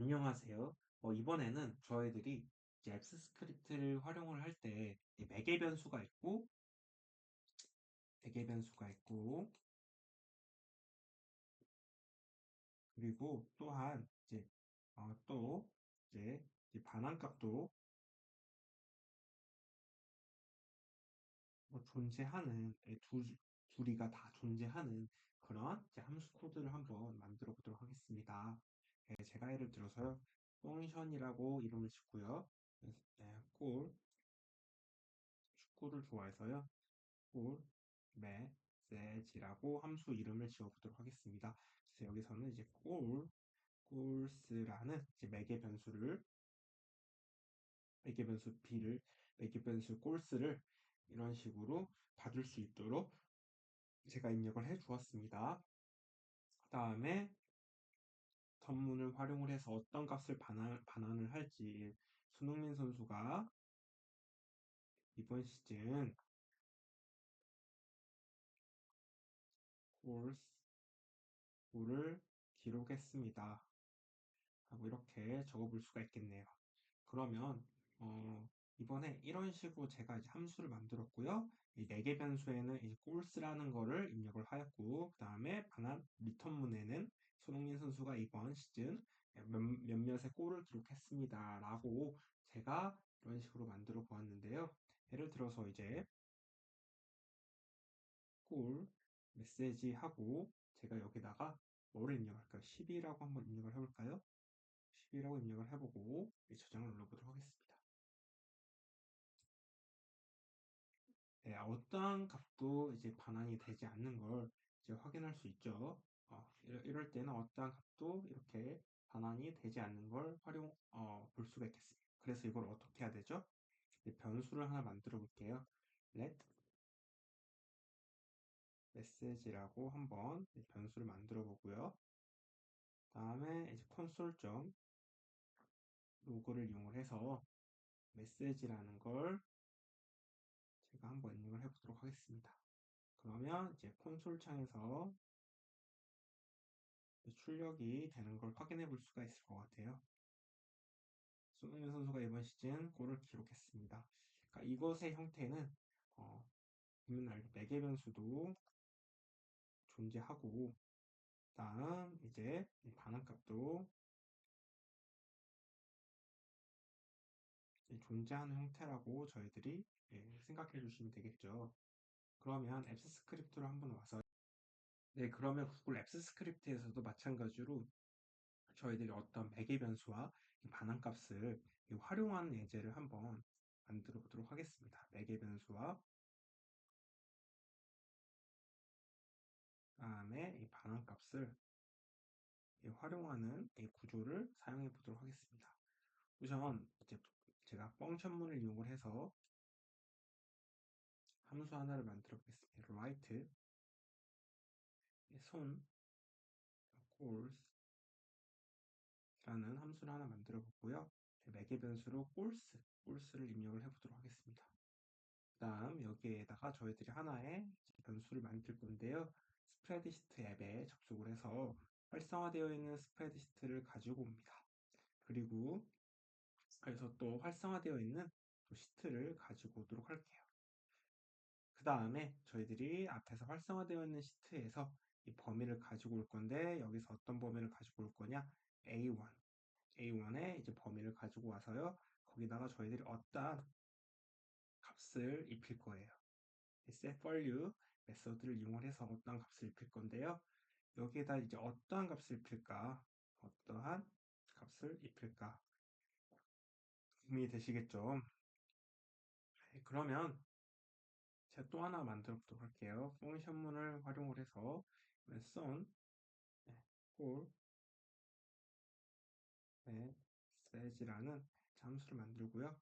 안녕하세요. 어, 이번에는 저희들이 이제 앱스 스크립트를 활용을 할 때 매개 변수가 있고 매개 변수가 있고 그리고 또한 이제 어, 또 이제 이 반환값도 뭐 존재하는 이 두, 둘이가 다 존재하는 그런 이제 함수 코드를 한번 만들어 보도록 하겠습니다. 네, 제가 예를 들어서요. 펑션이라고 이름을 짓고요. 네, 골 축구를 좋아해서요. 골 메시지라고 함수 이름을 지어보도록 하겠습니다. 그래서 여기서는 이제 골 골스라는 이제 매개 변수를 매개 변수 b를 매개 변수 골스를 이런 식으로 받을 수 있도록 제가 입력을 해 주었습니다. 그 다음에 전문을 활용을 해서 어떤 값을 반환, 반환을 할지 손흥민 선수가 이번 시즌 골스를 기록했습니다. 하고 이렇게 적어볼 수가 있겠네요. 그러면 어, 이번에 이런 식으로 제가 이제 함수를 만들었고요. 이 4개 변수에는 이 골스라는 거를 입력을 하였고 그 다음에 반환 리턴문에는 손흥민 선수가 이번 시즌 몇, 몇몇의 골을 기록했습니다. 라고 제가 이런 식으로 만들어 보았는데요. 예를 들어서 이제 골 메시지 하고 제가 여기다가 뭐를 입력할까요? 10이라고 한번 입력을 해볼까요? 10이라고 입력을 해보고 저장을 눌러보도록 하겠습니다. 어떠한 값도 이제 반환이 되지 않는 걸 이제 확인할 수 있죠. 어, 이럴, 때는 어떠한 값도 이렇게 반환이 되지 않는 걸 활용 어, 볼 수가 있겠습니다. 그래서 이걸 어떻게 해야 되죠? 변수를 하나 만들어 볼게요. let message라고 한번 변수를 만들어 보고요. 다음에 이제 로그를 이용을 해서 메시지라는 걸 제가 한번 입력을 해보도록 하겠습니다. 그러면 이제 콘솔 창에서 출력이 되는 걸 확인해 볼 수가 있을 것 같아요. 손흥민 선수가 이번 시즌 골을 기록했습니다. 그러니까 이것의 형태는 어, 보면 4개 변수도 존재하고 다음 이제 반환값도 존재하는 형태라고 저희들이 예, 생각해 주시면 되겠죠. 그러면 앱스 스크립트로 한번 와서 네, 그러면 구글 앱스 스크립트에서도 마찬가지로 저희들이 어떤 매개 변수와 반환 값을 활용하는 예제를 한번 만들어 보도록 하겠습니다. 매개 변수와 다음에 이 반환 값을 활용하는 이 구조를 사용해 보도록 하겠습니다. 우선 이제 제가 펑션문을 이용을 해서 함수 하나를 만들어 보겠습니다. write 손 골스 라는 함수를 하나 만들어 보고요. 매개 변수로 골스, 골스를 입력을 해보도록 하겠습니다. 그 다음 여기에다가 저희들이 하나의 변수를 만들 건데요. 스프레드시트 앱에 접속을 해서 활성화되어 있는 스프레드시트를 가지고 옵니다. 그리고 그래서 또 활성화되어 있는 또 시트를 가지고 오도록 할게요. 그 다음에 저희들이 앞에서 활성화되어 있는 시트에서 이 범위를 가지고 올 건데 여기서 어떤 범위를 가지고 올 거냐? A1 A1의 이제 범위를 가지고 와서요. 거기다가 저희들이 어떠한 값을 입힐 거예요. set value 메서드를 이용해서 어떠한 값을 입힐 건데요. 여기에다 이제 어떠한 값을 입힐까? 어떠한 값을 입힐까 고민이 되시겠죠 네, 그러면 제가 또 하나 만들어 보도록 할게요. 펑션문을 활용을 해서 son 네, 꼴 네, 함수를 만들고요.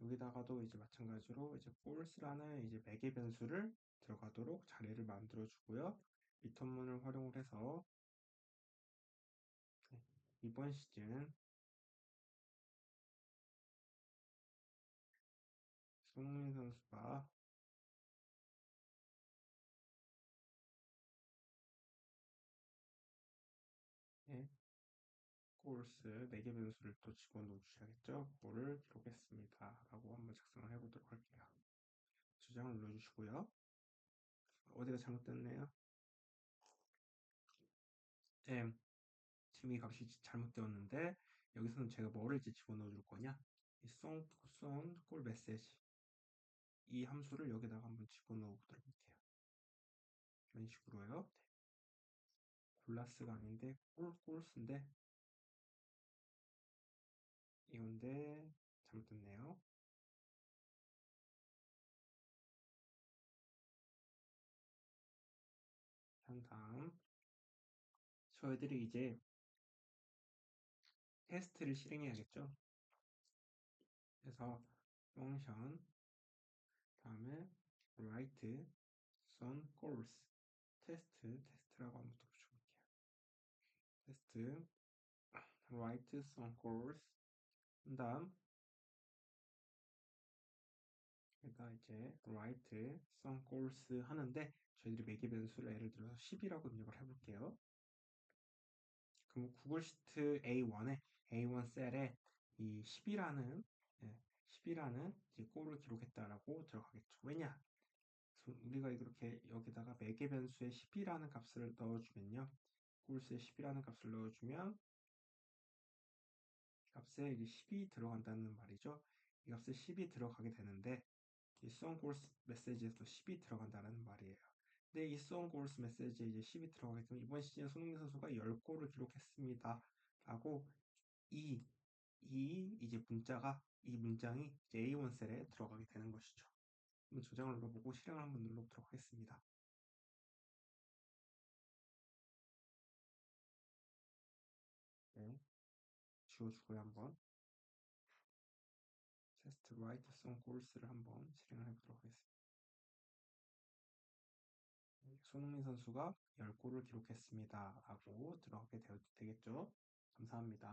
여기다가도 이제 마찬가지로 이제 false라는 이제 매개 변수를 들어가도록 자리를 만들어 주고요. 리턴문을 활용을 해서 네, 이번 시즌 손흥민 선수가 골스 4개 변수를 또 집어넣어 주셔야겠죠? 그거를 기록했습니다. 라고 한번 작성을 해보도록 할게요. 저장을 눌러주시고요. 어디가 잘못됐네요? m 지금 이 값이 잘못되었는데 여기서는 제가 뭐를 집어넣어 줄 거냐? 이 송, 송, 꼴 메시지 이 함수를 여기다가 한번 집어넣어 보도록 할게요. 이런 식으로요. 골라스가 아닌데 꼴, 꼴스인데 이건데 잘못됐네요. 한 다음 저희들이 이제 테스트를 실행해야겠죠. 그래서 펑션 다음에 write some goals 테스트 테스트라고 한번 더 붙여볼게요. 테스트 write some goals 그 다음 여기다 이제 write some goals 하는데 저희들이 매개 변수를 예를 들어서 10이라고 입력을 해볼게요. 그럼 구글 시트 A1에 A1 셀에 이 10이라는 예, 10이라는 이제 꼴을 기록했다라고 들어가겠죠. 왜냐? 우리가 이렇게 여기다가 매개 변수에 10이라는 값을 넣어주면요. 꼴수에 10이라는 값을 넣어주면 값에 이제 10이 들어간다는 말이죠. 이 값에 10이 들어가게 되는데 이 수원 골스 메시지에서 10이 들어간다는 말이에요. 근데 이 수원 골스 메시지에 이제 10이 들어가게 되면 이번 시즌 손흥민 선수가 10골을 기록했습니다. 라고 이, 이 이제 문자가 이 문장이 A1 셀에 들어가게 되는 것이죠. 한번 조정을 눌러보고 실행을 한번 눌러보도록 하겠습니다. 네, 지워주고요 한번 테스트 라이트 성 골스를 한번 실행을 해보도록 하겠습니다. 손흥민 선수가 10골을 기록했습니다. 라고 들어가게 되겠죠. 감사합니다.